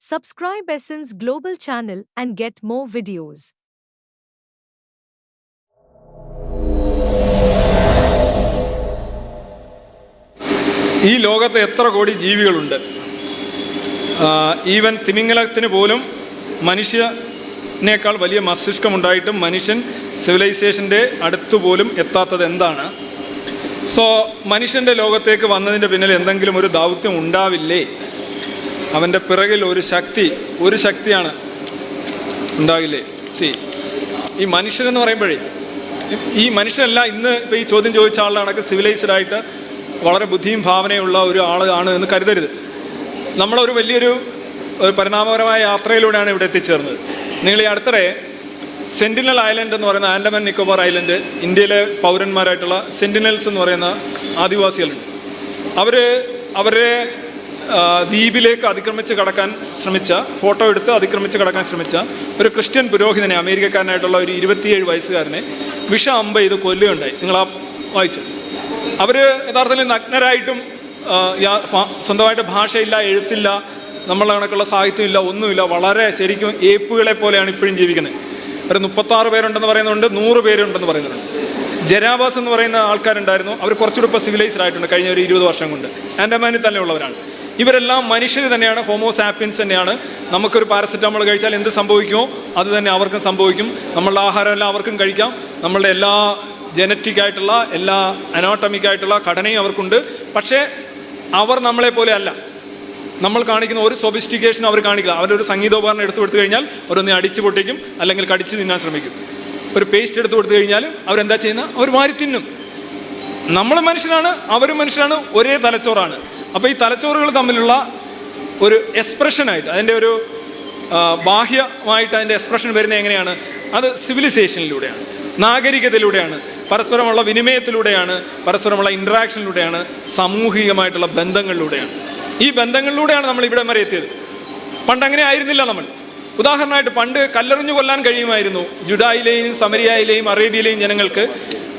Subscribe Essence Global channel and get more videos. ഈ ലോകത്ത് എത്ര കോടി ജീവികളുണ്ട്? ഈവൻ തിമിംഗലത്തിന് പോലും മനുഷ്യനേക്കാൾ വലിയ മസ്തിഷ്കമുണ്ടായിട്ടും മനുഷ്യൻ സിവിലൈസേഷന്റെ അടുത്തുപോലും എത്താത്തത് എന്താണ്? സോ മനുഷ്യന്റെ ലോകത്തേക്ക് വന്നതിന്റെ പിന്നിൽ എന്തെങ്കിലും ഒരു ദൗത്യം ഉണ്ടാവില്ലേ? അവന്റെ പിറകിൽ ഒരു ശക്തി ഒരു ശക്തിയാണ് ഉണ്ടാകില്ലേ? സി ഈ മനുഷ്യനെന്ന് പറയുമ്പോഴേ ഈ മനുഷ്യനല്ല ഇന്ന് ഇപ്പോൾ ഈ ചോദ്യം ചോദിച്ച ആളുടെ കണക്ക് സിവിലൈസ്ഡ് ആയിട്ട് വളരെ ബുദ്ധിയും ഭാവനയുള്ള ഒരു ആളാണ് എന്ന് കരുതരുത്. നമ്മളൊരു വലിയൊരു ഒരു പരിണാമപരമായ യാത്രയിലൂടെയാണ് ഇവിടെ എത്തിച്ചേർന്നത്. നിങ്ങൾ ഈ അടുത്തിടെ സെന്റിനൽ ഐലൻഡ് എന്ന് പറയുന്ന ആൻഡമാൻ നിക്കോബാർ ഐലൻഡ് ഇന്ത്യയിലെ പൗരന്മാരായിട്ടുള്ള സെന്റിനൽസ് എന്ന് പറയുന്ന ആദിവാസികളുണ്ട്. അവർ അവരെ ദ്വീപിലേക്ക് അതിക്രമിച്ച് കടക്കാൻ ശ്രമിച്ച ഫോട്ടോ എടുത്ത് അതിക്രമിച്ച് കടക്കാൻ ശ്രമിച്ച ഒരു ക്രിസ്ത്യൻ പുരോഹിതനെ അമേരിക്കക്കാരനായിട്ടുള്ള ഒരു ഇരുപത്തിയേഴ് വയസ്സുകാരനെ വിഷ അമ്പ ഇത് കൊല്ലുകയുണ്ടായി. നിങ്ങൾ ആ വായിച്ചു? അവർ യഥാർത്ഥത്തിൽ നഗ്നരായിട്ടും സ്വന്തമായിട്ട് ഭാഷയില്ല എഴുത്തില്ല നമ്മളെ കണക്കുള്ള സാഹിത്യമില്ല ഒന്നുമില്ല വളരെ ശരിക്കും ഏപ്പുകളെ പോലെയാണ് ഇപ്പോഴും ജീവിക്കുന്നത്. ഒരു മുപ്പത്താറ് പേരുണ്ടെന്ന് പറയുന്നുണ്ട് നൂറ് പേരുണ്ടെന്ന് പറയുന്നുണ്ട്. ജരാബാസ് എന്ന് പറയുന്ന ആൾക്കാരുണ്ടായിരുന്നു. അവർ കുറച്ചുകൂടി ഇപ്പോൾ സിവിലൈസ്ഡ് ആയിട്ടുണ്ട് കഴിഞ്ഞ ഒരു ഇരുപത് വർഷം കൊണ്ട്. ആൻഡമാനിൽ തന്നെ ഉള്ളവരാണ് ഇവരെല്ലാം മനുഷ്യർ തന്നെയാണ് ഹോമോസാപ്പിൻസ് തന്നെയാണ്. നമുക്കൊരു പാരസെറ്റാമോൾ കഴിച്ചാൽ എന്ത് സംഭവിക്കുമോ അത് തന്നെ അവർക്കും സംഭവിക്കും. നമ്മളുടെ ആഹാരമെല്ലാം അവർക്കും കഴിക്കാം. നമ്മളുടെ എല്ലാ ജനറ്റിക് ആയിട്ടുള്ള എല്ലാ അനോട്ടമിക് ആയിട്ടുള്ള ഘടനയും അവർക്കുണ്ട്. പക്ഷേ അവർ നമ്മളെ പോലെ അല്ല. നമ്മൾ കാണിക്കുന്ന ഒരു സൊഫിസ്റ്റിക്കേഷൻ അവർ കാണിക്കുക അവരൊരു സംഗീതോപകരണം എടുത്തു കൊടുത്തു കഴിഞ്ഞാൽ അവരൊന്ന് അടിച്ചു പൊട്ടിക്കും അല്ലെങ്കിൽ കടിച്ച് തിന്നാൻ ശ്രമിക്കും. ഒരു പേസ്റ്റ് എടുത്തു കൊടുത്തു കഴിഞ്ഞാൽ അവരെന്താ ചെയ്യുന്നത് അവർ വാരി തിന്നും. നമ്മൾ മനുഷ്യനാണ് അവരും മനുഷ്യനാണ് ഒരേ തലച്ചോറാണ്. അപ്പോൾ ഈ തലച്ചോറുകൾ തമ്മിലുള്ള ഒരു എക്സ്പ്രഷനായിട്ട് അതിന്റെ ഒരു ബാഹ്യമായിട്ട് അതിന്റെ എക്സ്പ്രഷൻ വരുന്നത് എങ്ങനെയാണ്? അത് സിവിലൈസേഷനിലൂടെയാണ് നാഗരികതയിലൂടെയാണ് പരസ്പരമുള്ള വിനിമയത്തിലൂടെയാണ് പരസ്പരമുള്ള ഇൻട്രാക്ഷനിലൂടെയാണ് സാമൂഹികമായിട്ടുള്ള ബന്ധങ്ങളിലൂടെയാണ്. ഈ ബന്ധങ്ങളിലൂടെയാണ് നമ്മൾ ഇവിടെ വരെ എത്തിയത്. പണ്ട് അങ്ങനെ ആയിരുന്നില്ല നമ്മൾ. ഉദാഹരണമായിട്ട് പണ്ട് കല്ലെറിഞ്ഞു കൊല്ലാൻ കഴിയുമായിരുന്നു ജുഡായിലെയും സമരിയായിലെയും അറേബ്യയിലെയും ജനങ്ങൾക്ക്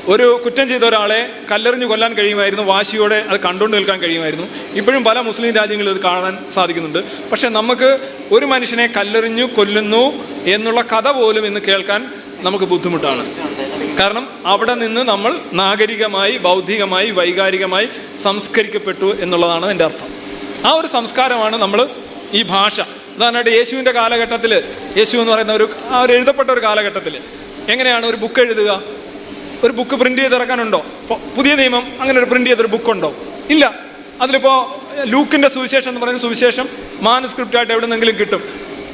ഒരു കുറ്റം ചെയ്ത ഒരാളെ കല്ലെറിഞ്ഞു കൊല്ലാൻ കഴിയുമായിരുന്നു. വാശിയോടെ അത് കണ്ടുകൊണ്ട് നിൽക്കാൻ കഴിയുമായിരുന്നു. ഇപ്പോഴും പല മുസ്ലിം രാജ്യങ്ങളിൽ ഇത് കാണാൻ സാധിക്കുന്നുണ്ട്. പക്ഷേ നമുക്ക് ഒരു മനുഷ്യനെ കല്ലെറിഞ്ഞു കൊല്ലുന്നു എന്നുള്ള കഥ പോലും ഇന്ന് കേൾക്കാൻ നമുക്ക് ബുദ്ധിമുട്ടാണ്. കാരണം അവിടെ നിന്ന് നമ്മൾ നാഗരികമായി ബൗദ്ധികമായി വൈകാരികമായി സംസ്കരിക്കപ്പെട്ടു എന്നുള്ളതാണ് എന്റെ അർത്ഥം. ആ ഒരു സംസ്കാരമാണ് നമ്മൾ ഈ ഭാഷ. ഉദാഹരണമായിട്ട് യേശുവിന്റെ കാലഘട്ടത്തിൽ യേശു എന്ന് പറയുന്ന ഒരു ആ ഒരു എഴുതപ്പെട്ട ഒരു കാലഘട്ടത്തിൽ എങ്ങനെയാണ് ഒരു ബുക്ക് എഴുതുക? ഒരു ബുക്ക് പ്രിന്റ് ചെയ്ത് ഇറക്കാനുണ്ടോ പുതിയ നിയമം അങ്ങനെ ഒരു പ്രിന്റ് ചെയ്തൊരു ബുക്കുണ്ടോ ഇല്ല. അതിലിപ്പോൾ ലൂക്കിന്റെ സുവിശേഷം എന്ന് പറയുന്ന സുവിശേഷം മാനസ്ക്രിപ്റ്റായിട്ട് എവിടെ നിന്നെങ്കിലും കിട്ടും.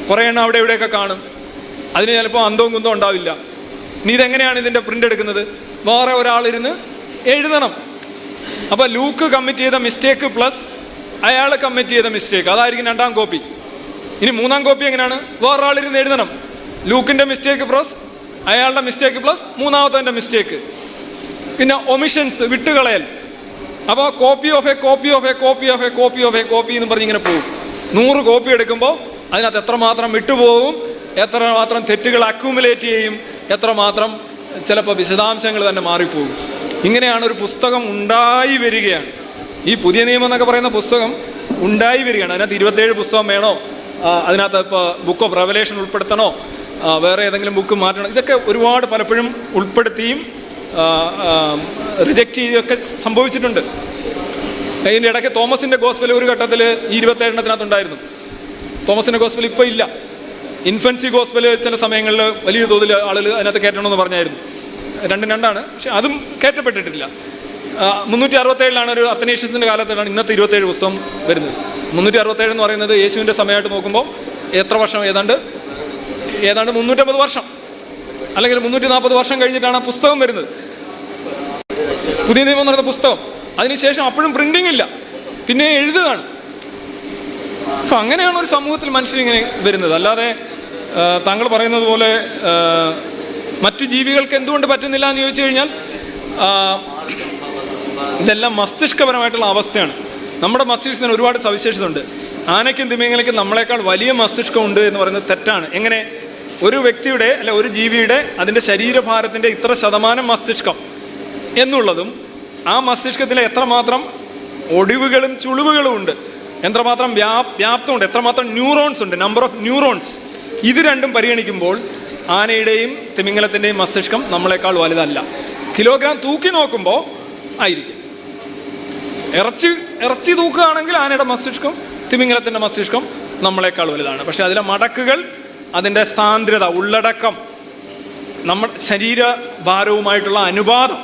കുറേ എണ്ണം അവിടെ ഇവിടെയൊക്കെ കാണും. അതിന് ചിലപ്പോൾ അന്തവും കുന്തവും ഉണ്ടാവില്ല. നീ ഇതെങ്ങനെയാണ് ഇതിന്റെ പ്രിന്റ് എടുക്കുന്നത്? വേറെ ഒരാളിരുന്ന് എഴുതണം. അപ്പോൾ ലൂക്ക് കമ്മിറ്റ് ചെയ്ത മിസ്റ്റേക്ക് പ്ലസ് അയാൾ കമ്മിറ്റ് ചെയ്ത മിസ്റ്റേക്ക് അതായിരിക്കും രണ്ടാം കോപ്പി ഇനി മൂന്നാം കോപ്പി എങ്ങനെയാണ്? വേറൊരാളിരുന്ന് എഴുതണം. ലൂക്കിന്റെ മിസ്റ്റേക്ക് പ്ലസ് അയാളുടെ മിസ്റ്റേക്ക് പ്ലസ് മൂന്നാമത്തെ മിസ്റ്റേക്ക് പിന്നെ ഒമിഷൻസ് വിട്ടുകളയൽ. അപ്പോൾ copy of a copy of a copy of a copy of a copy എന്ന് പറഞ്ഞ് ഇങ്ങനെ പോകും. നൂറ് കോപ്പി എടുക്കുമ്പോൾ അതിനകത്ത് എത്രമാത്രം വിട്ടുപോകും എത്രമാത്രം തെറ്റുകൾ അക്യൂമുലേറ്റ് ചെയ്യും എത്രമാത്രം ചിലപ്പോൾ വിശദാംശങ്ങൾ തന്നെ മാറിപ്പോകും. ഇങ്ങനെയാണ് ഒരു പുസ്തകം ഉണ്ടായി വരികയാണ്. ഈ പുതിയ നിയമം എന്നൊക്കെ പറയുന്ന പുസ്തകം ഉണ്ടായി വരികയാണ്. അതിനകത്ത് ഇരുപത്തേഴ് പുസ്തകം വേണോ? അതിനകത്ത് ഇപ്പോൾ ബുക്ക് ഓഫ് റെവലേഷൻ ഉൾപ്പെടുത്തണോ? വേറെ ഏതെങ്കിലും ബുക്ക് മാറ്റണം. ഇതൊക്കെ ഒരുപാട് പലപ്പോഴും ഉൾപ്പെടുത്തിയും റിജക്റ്റ് ചെയ്യുകയൊക്കെ സംഭവിച്ചിട്ടുണ്ട്. അതിന്റെ ഇടയ്ക്ക് തോമസിന്റെ ഗോസ്ബൽ ഒരു ഘട്ടത്തിൽ ഈ ഇരുപത്തേഴെണ്ണത്തിനകത്തുണ്ടായിരുന്നു. തോമസിന്റെ ഗോസ്ബൽ ഇപ്പോൾ ഇല്ല. ഇൻഫൻസി ഗോസ്ബൽ ചില സമയങ്ങളിൽ വലിയ തോതിൽ ആളുകൾ അതിനകത്ത് കയറ്റണമെന്ന് പറഞ്ഞായിരുന്നു. രണ്ടും രണ്ടാണ്. പക്ഷെ അതും കയറ്റപ്പെട്ടിട്ടില്ല. മുന്നൂറ്റി അറുപത്തേഴിലാണ് ഒരു അത്തനേഷ്യസിന്റെ കാലത്തിലാണ് ഇന്നത്തെ ഇരുപത്തേഴ് ദിവസം വരുന്നത്. മുന്നൂറ്റി അറുപത്തേഴ് എന്ന് പറയുന്നത് യേശുവിന്റെ സമയമായിട്ട് നോക്കുമ്പോൾ എത്ര വർഷം ഏതാണ്ട് ഏതാണ്ട് മുന്നൂറ്റമ്പത് വർഷം. അല്ലെങ്കിൽ മുന്നൂറ്റി നാൽപ്പത് വർഷം കഴിഞ്ഞിട്ടാണ് ആ പുസ്തകം വരുന്നത്. പുതിയ നിയമം പറയുന്ന പുസ്തകം. അതിനുശേഷം അപ്പോഴും പ്രിന്റിംഗ് ഇല്ല. പിന്നെ എഴുതുകയാണ്. അപ്പം അങ്ങനെയാണ് ഒരു സമൂഹത്തിൽ മനുഷ്യരിങ്ങനെ വരുന്നത്. അല്ലാതെ താങ്കൾ പറയുന്നത് പോലെ മറ്റു ജീവികൾക്ക് എന്തുകൊണ്ട് പറ്റുന്നില്ല എന്ന് ചോദിച്ചു കഴിഞ്ഞാൽ ഇതെല്ലാം മസ്തിഷ്കപരമായിട്ടുള്ള അവസ്ഥയാണ്. നമ്മുടെ മസ്തിഷ്കത്തിന് ഒരുപാട് സവിശേഷത ഉണ്ട് ആനയ്ക്കും തിമിങ്ങലയ്ക്കും നമ്മളെക്കാൾ വലിയ മസ്തിഷ്കം ഉണ്ട് എന്ന് പറയുന്നത് തെറ്റാണ്. എങ്ങനെ? ഒരു വ്യക്തിയുടെ അല്ല ഒരു ജീവിയുടെ അതിന്റെ ശരീരഭാരത്തിന്റെ ഇത്ര ശതമാനം മസ്തിഷ്കം എന്നുള്ളതും ആ മസ്തിഷ്കത്തിലെ എത്രമാത്രം ഒടിവുകളും ചുളിവുകളും ഉണ്ട് എത്രമാത്രം വ്യാ വ്യാപ്തമുണ്ട് എത്രമാത്രം ന്യൂറോൺസ് ഉണ്ട് നമ്പർ ഓഫ് ന്യൂറോൺസ്. ഇത് രണ്ടും പരിഗണിക്കുമ്പോൾ ആനയുടെയും തിമിംഗലത്തിന്റെയും മസ്തിഷ്കം നമ്മളെക്കാൾ വലുതല്ല. കിലോഗ്രാം തൂക്കി നോക്കുമ്പോൾ ആയിരിക്കും. ഇറച്ചി ഇറച്ചി തൂക്കുകയാണെങ്കിൽ ആനയുടെ മസ്തിഷ്കം തിമിംഗലത്തിന്റെ മസ്തിഷ്കം നമ്മളെക്കാൾ വലുതാണ്. പക്ഷേ അതിലെ മടക്കുകൾ അതിന്റെ സാന്ദ്രത ഉള്ളടക്കം നമ്മൾ ശരീരഭാരവുമായിട്ടുള്ള അനുപാതം.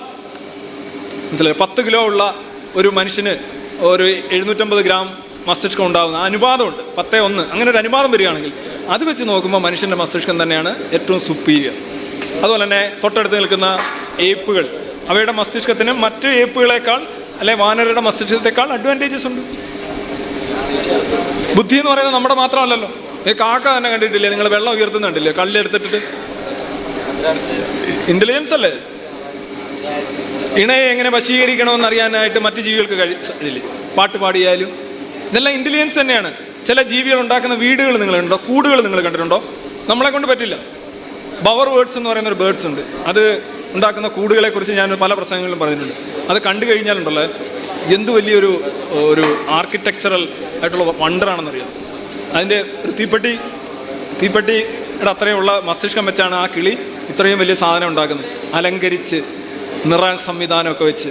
മനസ്സിലായി? പത്ത് കിലോ ഉള്ള ഒരു മനുഷ്യന് ഒരു എഴുന്നൂറ്റമ്പത് ഗ്രാം മസ്തിഷ്കം ഉണ്ടാകുന്ന അനുപാതമുണ്ട്. പത്തേ ഒന്ന്. അങ്ങനെ ഒരു അനുപാതം വരികയാണെങ്കിൽ അത് വെച്ച് നോക്കുമ്പോൾ മനുഷ്യന്റെ മസ്തിഷ്കം തന്നെയാണ് ഏറ്റവും സുപ്പീരിയർ അതുപോലെ തന്നെ തൊട്ടടുത്ത് നിൽക്കുന്ന ഏപ്പുകൾ. അവയുടെ മസ്തിഷ്കത്തിന് മറ്റ് ഏപ്പുകളെക്കാൾ അല്ലെ വാനരയുടെ മസ്തിഷ്കത്തെക്കാൾ അഡ്വാന്റേജസ് ഉണ്ട്. ബുദ്ധി എന്ന് പറയുന്നത് നമ്മുടെ മാത്രമല്ലല്ലോ. ഈ കാക്ക തന്നെ കണ്ടിട്ടില്ലേ? നിങ്ങൾ വെള്ളം ഉയർത്തുന്നുണ്ടല്ലേ? കല്ലെടുത്തിട്ട് ഇന്റലിജൻസ് അല്ലേ? ഇണയെ എങ്ങനെ വശീകരിക്കണമെന്ന് അറിയാനായിട്ട് മറ്റ് ജീവികൾക്ക് കഴിയില്ലേ പാട്ട് പാടിയാലും. ഇതെല്ലാം ഇന്റലിജൻസ് തന്നെയാണ്. ചില ജീവികൾ ഉണ്ടാക്കുന്ന വീടുകൾ നിങ്ങൾ കണ്ടോ കൂടുകൾ നിങ്ങൾ കണ്ടിട്ടുണ്ടോ? നമ്മളെ കൊണ്ട് പറ്റില്ല. ബവർ വേർഡ്സ് എന്ന് പറയുന്ന ഒരു ബേർഡ്സ് ഉണ്ട്. അത് ഉണ്ടാക്കുന്ന കൂടുകളെ കുറിച്ച് ഞാൻ പല പ്രസംഗങ്ങളിലും പറഞ്ഞിട്ടുണ്ട്. അത് കണ്ടു കഴിഞ്ഞാലുണ്ടല്ലോ എന്ത് വലിയൊരു ഒരു ആർക്കിടെക്ചറൽ ആയിട്ടുള്ള വണ്ടറാണെന്നറിയാം അതിന്റെ തീപ്പെട്ടി തീപ്പെട്ടിയുടെ അത്രയുള്ള മസ്തിഷ്കം വെച്ചാണ് ആ കിളി ഇത്രയും വലിയ സാധനം ഉണ്ടാക്കുന്നത്. അലങ്കരിച്ച് നിറ സംവിധാനമൊക്കെ വെച്ച്.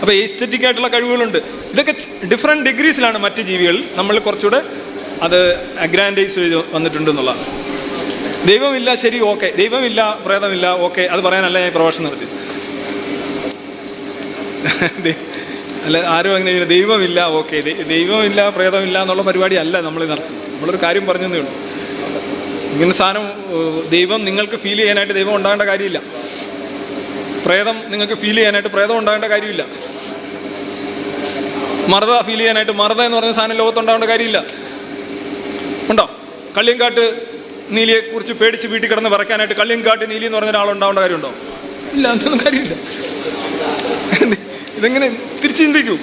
അപ്പോൾ എസ്തെറ്റിക് ആയിട്ടുള്ള കഴിവുകളുണ്ട്. ഇതൊക്കെ ഡിഫറെന്റ് ഡിഗ്രീസിലാണ് മറ്റ് ജീവികൾ നമ്മൾ കുറച്ചുകൂടെ അത് അഗ്രാൻഡൈസ് ചെയ്ത് വന്നിട്ടുണ്ട് ദൈവമില്ല ശരി ഓക്കെ ദൈവമില്ല പ്രേതമില്ല ഓക്കെ അത് പറയാനല്ല ഞാൻ പ്രഭാഷണം നടത്തി അല്ല ആരും അങ്ങനെ. ദൈവമില്ല ഓക്കെ ദൈവമില്ല പ്രേതമില്ല എന്നുള്ള പരിപാടി അല്ല നമ്മൾ നടത്തുന്നത്. നമ്മളൊരു കാര്യം പറഞ്ഞതേ ഉള്ളൂ. ഇങ്ങനെ സാധനം ദൈവം നിങ്ങൾക്ക് ഫീൽ ചെയ്യാനായിട്ട് ദൈവം ഉണ്ടാകേണ്ട കാര്യമില്ല. പ്രേതം നിങ്ങൾക്ക് ഫീൽ ചെയ്യാനായിട്ട് പ്രേതം ഉണ്ടാകേണ്ട കാര്യമില്ല. മറുത ഫീൽ ചെയ്യാനായിട്ട് മറുത എന്ന് പറയുന്ന സാധനം ലോകത്തുണ്ടാകേണ്ട കാര്യമില്ല. ഉണ്ടോ? കള്ളിയങ്കാട്ട് നീലിയെ കുറിച്ച് പേടിച്ച് വീട്ടിൽ കിടന്ന് പറക്കാനായിട്ട് കള്ളിയങ്കാട്ട് നീലി എന്ന് പറഞ്ഞ ഒരാളുണ്ടാവേണ്ട കാര്യമുണ്ടോ? ഇല്ല അതൊന്നും കാര്യമില്ല. ഇതെങ്ങനെ തിരിച്ചു ചിന്തിക്കൂ?